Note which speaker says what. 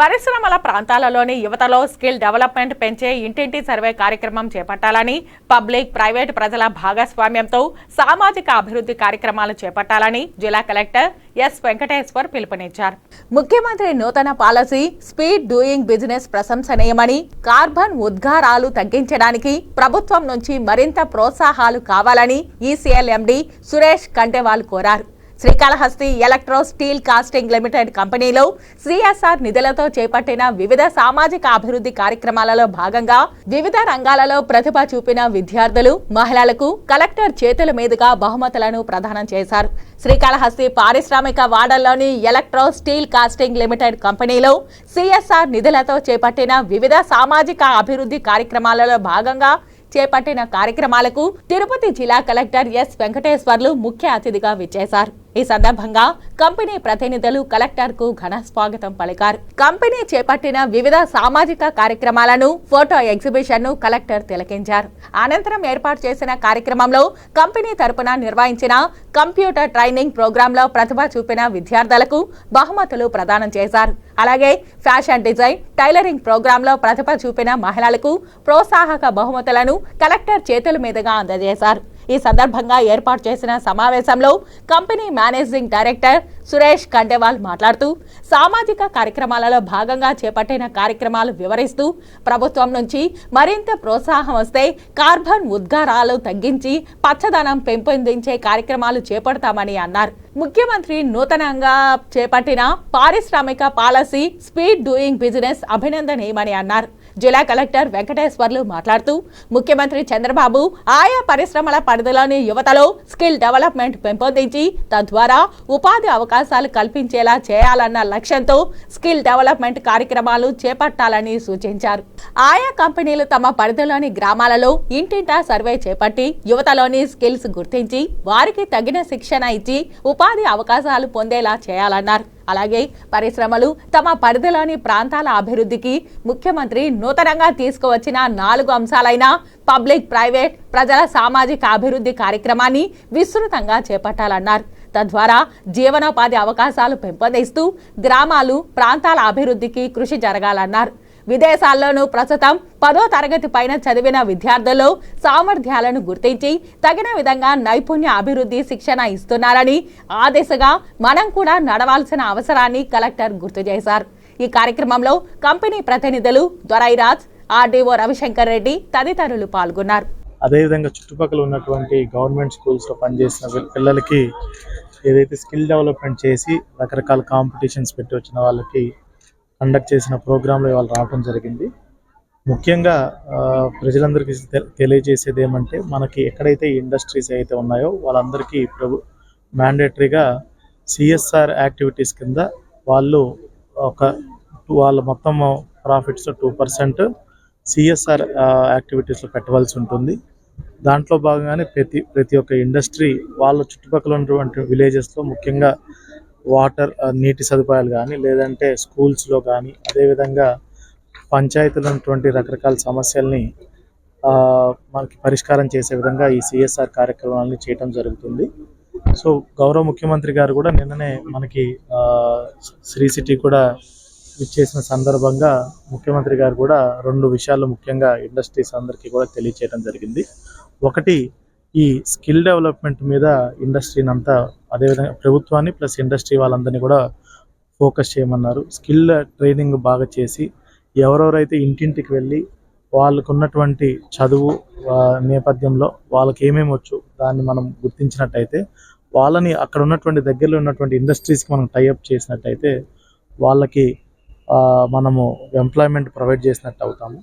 Speaker 1: పరిశ్రమల ప్రాంతాలలోని యువతలో skill development పెంచే ఇంటింటి సర్వే కార్యక్రమం చేపట్టాలని పబ్లిక్ ప్రైవేట్ ప్రజల భాగస్వామ్యంతో సామాజిక అభివృద్ధి కార్యక్రమాలు చేపట్టాలని జిల్లా కలెక్టర్ ఎస్ వెంకటేశ్వర్ పిలుపునిచ్చారు. ముఖ్యమంత్రి నూతన పాలసీ స్పీడ్ డూయింగ్ బిజినెస్ ప్రశంసనీయమని కార్బన్ ఉద్గారాలు తగ్గించడానికి ప్రభుత్వం నుంచి మరింత ప్రోత్సాహాలు కావాలని ఈసీఎల్ ఎండీ సురేష్ కంటేవాల్ కోరారు. Srikalahasti electro steel casting limited కంపెనీలో సిఎస్ఆర్ నిధులతో చేపట్టిన వివిధ సామాజిక అభివృద్ధి కార్యక్రమాలలో భాగంగా వివిధ రంగాలలో ప్రతిభ చూపిన విద్యార్థులు మహిళలకు కలెక్టర్ చేతుల మీదుగా బహుమతులను ప్రదానం చేశారు. శ్రీకాళహస్తి పారిశ్రామిక వాడల్లోని ఎలక్ట్రో స్టీల్ కాస్టింగ్ లిమిటెడ్ కంపెనీలో సిఎస్ఆర్ నిధులతో చేపట్టిన వివిధ సామాజిక అభివృద్ధి కార్యక్రమాలలో భాగంగా చేపట్టిన కార్యక్రమాలకు తిరుపతి జిల్లా కలెక్టర్ ఎస్ వెంకటేశ్వర్లు ముఖ్య అతిథిగా విచ్చేశారు. ఈ సందర్భంగా కంపెనీ ప్రతినిధులు కలెక్టర్కు ఘన స్వాగతం పలికారు. కంపెనీ చేపట్టిన వివిధ సామాజిక కార్యక్రమాలను ఫోటో ఎగ్జిబిషన్ను కలెక్టర్ తిలకించారు. అనంతరం ఏర్పాటు చేసిన కార్యక్రమంలో కంపెనీ తరపున నిర్వహించిన కంప్యూటర్ ట్రైనింగ్ ప్రోగ్రామ్లో ప్రతిభ చూపిన విద్యార్థులకు బహుమతులు ప్రదానం చేశారు. అలాగే ఫ్యాషన్ డిజైన్ టైలరింగ్ ప్రోగ్రామ్లో ప్రతిభ చూపిన మహిళలకు ప్రోత్సాహక బహుమతులను కలెక్టర్ చేతుల మీదుగా అందజేశారు. ఈ సందర్భంగా ఏర్పాటు చేసిన సమావేశంలో company managing director Suresh Kandewal మాట్లాడుతూ సామాజిక కార్యక్రమాలలో భాగంగా చేపట్టిన కార్యక్రమాలు వివరిస్తూ ప్రభుత్వం నుంచి మరింత ప్రోత్సాహం వస్తే కార్బన్ ఉద్గారాలు తగ్గించి పచ్చదనం పెంపొందించే కార్యక్రమాలు చేపడతామని అన్నారు. ముఖ్యమంత్రి నూతనంగా చేపట్టిన పారిశ్రామిక పాలసీ స్పీడ్ డూయింగ్ బిజినెస్ అభినందనీయమని అన్నారు. జిల్లా కలెక్టర్ వెంకటేశ్వర్లు మాట్లాడుతూ ముఖ్యమంత్రి చంద్రబాబు ఆయా పరిశ్రమల పరిధిలోని యువతలో స్కిల్ డెవలప్మెంట్ పెంపొందించి తద్వారా ఉపాధి అవకాశాలు కల్పించేలా చేయాలన్న లక్ష్యంతో స్కిల్ డెవలప్మెంట్ కార్యక్రమాలు చేపట్టాలని సూచించారు. ఆయా కంపెనీలు తమ పరిధిలోని గ్రామాలలో ఇంటింటా సర్వే చేపట్టి యువతలోని స్కిల్స్ గుర్తించి వారికి తగిన శిక్షణ ఇచ్చి ఉపాధి అవకాశాలు పొందేలా చేయాలన్నారు. అలాగే పరిశ్రమలు తమ పరిధిలోని ప్రాంతాల అభివృద్ధికి ముఖ్యమంత్రి నూతనంగా తీసుకువచ్చిన నాలుగు అంశాలైన పబ్లిక్ ప్రైవేట్ ప్రజల సామాజిక అభివృద్ధి కార్యక్రమాన్ని విస్తృతంగా చేపట్టాలన్నారు. తద్వారా జీవనోపాధి అవకాశాలు పెంపొందిస్తూ గ్రామాలు ప్రాంతాల అభివృద్ధికి కృషి జరగాలన్నారు. విదేశాల్లోనూ ప్రస్తుతం పదో తరగతి పైన చదివిన విద్యార్థుల్లో సామర్థ్యాలను గుర్తించి తగిన విధంగా నైపుణ్య అభివృద్ధి శిక్షణ ఇస్తున్నారని ఆ దిశగా మనం కూడా నడవాల్సిన అవసరాన్ని కలెక్టర్ గుర్తు చేశారు. ఈ కార్యక్రమంలో కంపెనీ ప్రతినిధులు దొరైరాజ్ ఆర్డీఓ రవిశంకర్ రెడ్డి తదితరులు పాల్గొన్నారు.
Speaker 2: అదేవిధంగా చుట్టుపక్కల ఉన్నటువంటి గవర్నమెంట్ స్కూల్స్లో పనిచేసిన పిల్లలకి ఏదైతే స్కిల్ డెవలప్మెంట్ చేసి రకరకాల కాంపిటీషన్స్ పెట్టి వచ్చిన వాళ్ళకి కండక్ట్ చేసిన ప్రోగ్రాంలో ఇవాళ రావడం జరిగింది. ముఖ్యంగా ప్రజలందరికీ తెలియజేసేది ఏమంటే మనకి ఎక్కడైతే ఇండస్ట్రీస్ అయితే ఉన్నాయో వాళ్ళందరికీ ప్రభు మ్యాండేటరీగా సిఎస్ఆర్ యాక్టివిటీస్ కింద వాళ్ళు ఒక వాళ్ళ మొత్తం ప్రాఫిట్స్ టూ పర్సెంట్ సిఎస్ఆర్ యాక్టివిటీస్లో పెట్టవలసి ఉంటుంది. దాంట్లో భాగంగానే ప్రతి ప్రతి ఒక్క ఇండస్ట్రీ వాళ్ళ చుట్టుపక్కల ఉన్నటువంటి విలేజెస్లో ముఖ్యంగా వాటర్ నీటి సదుపాయాలు కానీ లేదంటే స్కూల్స్లో కానీ అదేవిధంగా పంచాయతీలో ఉన్నటువంటి రకరకాల సమస్యల్ని మనకి పరిష్కారం చేసే విధంగా ఈ సిఎస్ఆర్ కార్యక్రమాలని చేయడం జరుగుతుంది. సో గౌరవ ముఖ్యమంత్రి గారు కూడా నిన్ననే మనకి శ్రీ సిటీ కూడా ఇచ్చేసిన సందర్భంగా ముఖ్యమంత్రి గారు కూడా రెండు విషయాలు ముఖ్యంగా ఇండస్ట్రీస్ అందరికీ కూడా తెలియచేయడం జరిగింది. ఒకటి ఈ స్కిల్ డెవలప్మెంట్ మీద ఇండస్ట్రీని అంతా అదేవిధంగా ప్రభుత్వాన్ని ప్లస్ ఇండస్ట్రీ వాళ్ళందరినీ కూడా ఫోకస్ చేయమన్నారు. స్కిల్ ట్రైనింగ్ బాగా చేసి ఎవరెవరైతే ఇంటింటికి వెళ్ళి వాళ్ళకు ఉన్నటువంటి చదువు నేపథ్యంలో వాళ్ళకి ఏమేమి వచ్చు దాన్ని మనం గుర్తించినట్టయితే వాళ్ళని అక్కడ ఉన్నటువంటి దగ్గరలో ఉన్నటువంటి ఇండస్ట్రీస్కి మనం టైఅప్ చేసినట్టయితే వాళ్ళకి మనము ఎంప్లాయ్మెంట్ ప్రొవైడ్ చేసినట్టు అవుతాము.